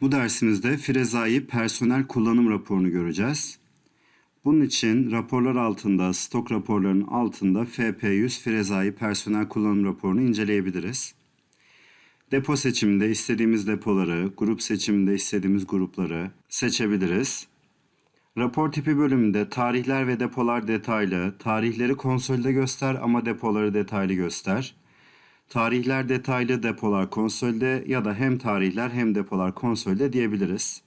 Bu dersimizde Firezai personel kullanım raporunu göreceğiz. Bunun için raporlar altında, stok raporlarının altında FP100 Firezai personel kullanım raporunu inceleyebiliriz. Depo seçiminde istediğimiz depoları, grup seçiminde istediğimiz grupları seçebiliriz. Rapor tipi bölümünde tarihler ve depolar detaylı, tarihleri konsolide göster ama depoları detaylı göster. Tarihler detaylı, depolar konsolide ya da hem tarihler hem depolar konsolide diyebiliriz.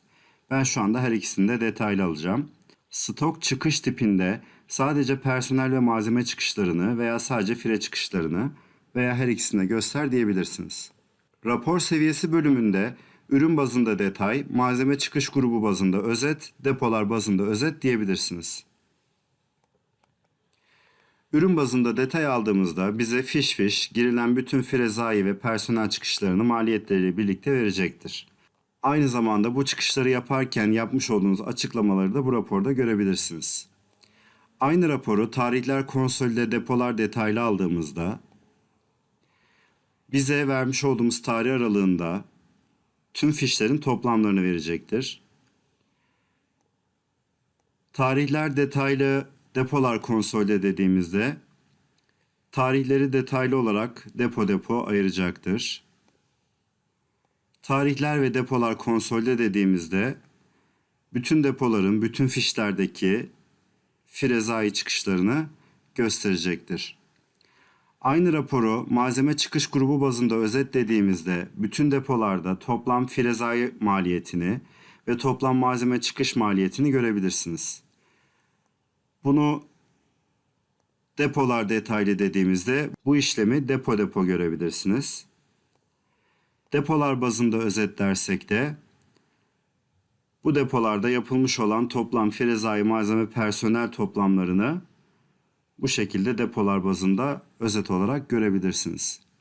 Ben şu anda her ikisini de detaylı alacağım. Stok çıkış tipinde sadece personel ve malzeme çıkışlarını veya sadece fire çıkışlarını veya her ikisini göster diyebilirsiniz. Rapor seviyesi bölümünde ürün bazında detay, malzeme çıkış grubu bazında özet, depolar bazında özet diyebilirsiniz. Ürün bazında detay aldığımızda bize fiş fiş girilen bütün firezai ve personel çıkışlarını maliyetleriyle birlikte verecektir. Aynı zamanda bu çıkışları yaparken yapmış olduğunuz açıklamaları da bu raporda görebilirsiniz. Aynı raporu tarihler konsolide depolar detaylı aldığımızda bize vermiş olduğumuz tarih aralığında tüm fişlerin toplamlarını verecektir. Tarihler detaylı depolar konsolde dediğimizde tarihleri detaylı olarak depo depo ayıracaktır. Tarihler ve depolar konsolde dediğimizde bütün depoların bütün fişlerdeki firezai çıkışlarını gösterecektir. Aynı raporu malzeme çıkış grubu bazında özetlediğimizde bütün depolarda toplam firezai maliyetini ve toplam malzeme çıkış maliyetini görebilirsiniz. Bunu depolar detaylı dediğimizde bu işlemi depo depo görebilirsiniz. Depolar bazında özetlersek de bu depolarda yapılmış olan toplam firezai malzeme personel toplamlarını bu şekilde depolar bazında özet olarak görebilirsiniz.